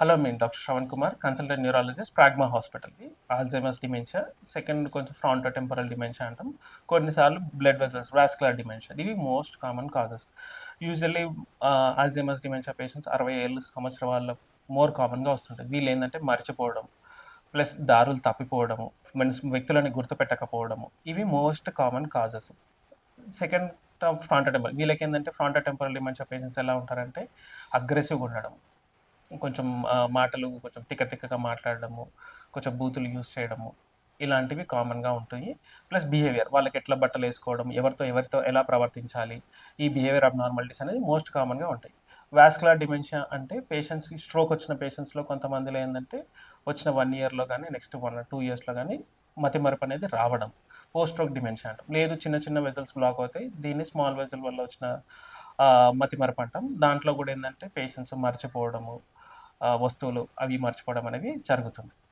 Hello మేము doctor Shravan Kumar consultant neurologist Pragma హాస్పిటల్కి Alzheimer's dementia second కొంచెం fronto temporal dementia అంటాం. కొన్నిసార్లు బ్లడ్ వెజల్స్ వాస్కులర్ డిమెన్షియా ఇవి most common causes usually Alzheimer's dementia patients అరవై ఏళ్ళు సంవత్సరం వాళ్ళ మోర్ కామన్గా వస్తుంటాయి. వీళ్ళు ఏంటంటే మర్చిపోవడం ప్లస్ దారులు తప్పిపోవడము మనిషి వ్యక్తులని గుర్తుపెట్టకపోవడము ఇవి most common causes second frontotemporal వీళ్ళకి ఏంటంటే ఫ్రాంటో టెంపరల్ డిమెన్షియా పేషెంట్స్ ఎలా ఉంటారంటే అగ్రెసివ్గా ఉండడం. కొంచెం మాటలు కొంచెం తిక్క తిక్కగా మాట్లాడడము కొంచెం బూతులు యూస్ చేయడము ఇలాంటివి కామన్గా ఉంటాయి. ప్లస్ బిహేవియర్ వాళ్ళకి ఎట్లా బట్టలు వేసుకోవడం ఎవరితో ఎవరితో ఎలా ప్రవర్తించాలి ఈ బిహేవియర్ అబ్నార్మాలిటీస్ అనేది మోస్ట్ కామన్గా ఉంటాయి. వాస్కులర్ డిమెన్షియా అంటే పేషెంట్స్కి స్ట్రోక్ వచ్చిన పేషెంట్స్లో కొంతమందిలో ఏంటంటే వచ్చిన వన్ ఇయర్లో కానీ నెక్స్ట్ వన్ టూ ఇయర్స్లో కానీ మతిమరపు అనేది రావడం. పోస్ట్ స్ట్రోక్ డిమెన్షియా అంటాం. లేదు చిన్న చిన్న వెజల్స్ బ్లాక్ అవుతాయి. దీన్ని స్మాల్ వెజల్ వల్ల వచ్చిన మతిమరపు అంటాం. దాంట్లో కూడా ఏంటంటే పేషెంట్స్ మర్చిపోవడము వస్తువులు అవి మర్చిపోవడం అనేది జరుగుతుంది.